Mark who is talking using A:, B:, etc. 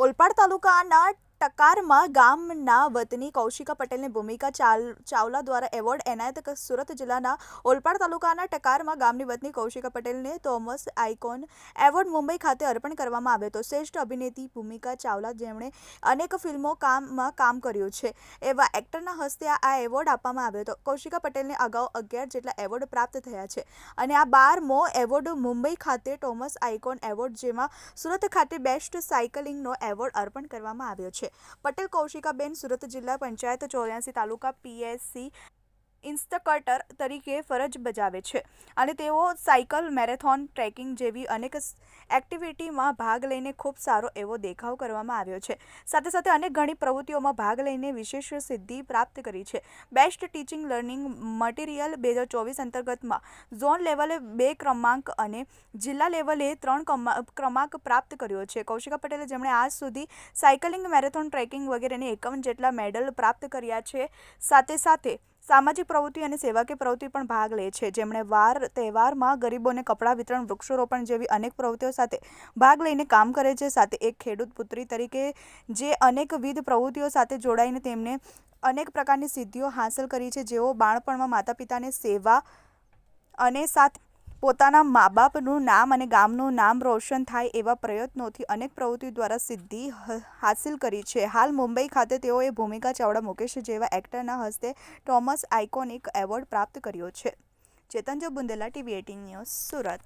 A: ઓલપાડ તાલુકાના ટકારમાં ગામના વતની કૌશિકા પટેલની ભૂમિકા ચાવલા દ્વારા એવોર્ડ એનાયત સુરત જિલ્લાના ઓલપાડ તાલુકાના ટકારમાં ગામની વતની કૌશિકા પટેલને થોમસ આઇકોન એવોર્ડ મુંબઈ ખાતે અર્પણ કરવામાં આવ્યો હતો. શ્રેષ્ઠ અભિનેત્રી ભૂમિકા ચાવલા જેમણે અનેક ફિલ્મો કામમાં કામ કર્યું છે. એવા એક્ટરના હસ્તે આ એવોર્ડ આપવામાં આવ્યો હતો. કૌશિકા પટેલને અગાઉ અગિયાર જેટલા એવોર્ડ પ્રાપ્ત થયા છે અને આ બારમો એવોર્ડ મુંબઈ ખાતે ટોમસ આઇકોન એવોર્ડ જેમાં સુરત ખાતે બેસ્ટ સાયકલિંગનો એવોર્ડ અર્પણ કરવામાં આવ્યો છે. પટેલ કૌશિકાબેન સુરત જિલ્લા પંચાયત ચોર્યાસી તાલુકા પીએસસી ઇન્સ્ટકટર તરીકે ફરજ બજાવે છે અને તેઓ સાયકલ, મેરેથોન, ટ્રેકિંગ જેવી અનેક એક્ટિવિટીમાં ભાગ લઈને ખૂબ સારો એવો દેખાવ કરવામાં આવ્યો છે. સાથે સાથે અનેક ઘણી પ્રવૃત્તિઓમાં ભાગ લઈને વિશેષ સિદ્ધિ પ્રાપ્ત કરી છે. બેસ્ટ ટીચિંગ લર્નિંગ મટીરિયલ બે હજાર ચોવીસ અંતર્ગતમાં ઝોન લેવલે બે ક્રમાંક અને જિલ્લા લેવલે ત્રણ ક્રમાંક પ્રાપ્ત કર્યો છે. કૌશિકા પટેલે જેમણે આજ સુધી સાયકલિંગ, મેરેથોન, ટ્રેકિંગ વગેરેની એકાવન જેટલા મેડલ પ્રાપ્ત કર્યા છે. સાથે સાથે સામાજિક પ્રવૃત્તિ અને સેવાકીય પ્રવૃત્તિ પણ ભાગ લે છે. જેમણે વાર, તહેવારમાં ગરીબોને કપડાં વિતરણ, વૃક્ષારોપણ જેવી અનેક પ્રવૃત્તિઓ સાથે ભાગ લઈને કામ કરે છે. સાથે એક ખેડૂત પુત્રી તરીકે જે અનેકવિધ પ્રવૃત્તિઓ સાથે જોડાઈને તેમને અનેક પ્રકારની સિદ્ધિઓ હાંસલ કરી છે. જેઓ બાળપણમાં માતા પિતાને સેવા અને સાથ પોતાના મા બાપનું નામ અને ગામનું નામ રોશન થાય એવા પ્રયત્નોથી અનેક પ્રવૃત્તિઓ દ્વારા સિદ્ધિ હાંસિલ કરી છે. હાલ મુંબઈ ખાતે તેઓએ ભૂમિકા ચાવડા, મુકેશ જેવા એક્ટરના હસ્તે ટોમસ આઇકોનિક એવોર્ડ પ્રાપ્ત કર્યો છે. ચેતનજો Bundela, TV eighteen news, Surat.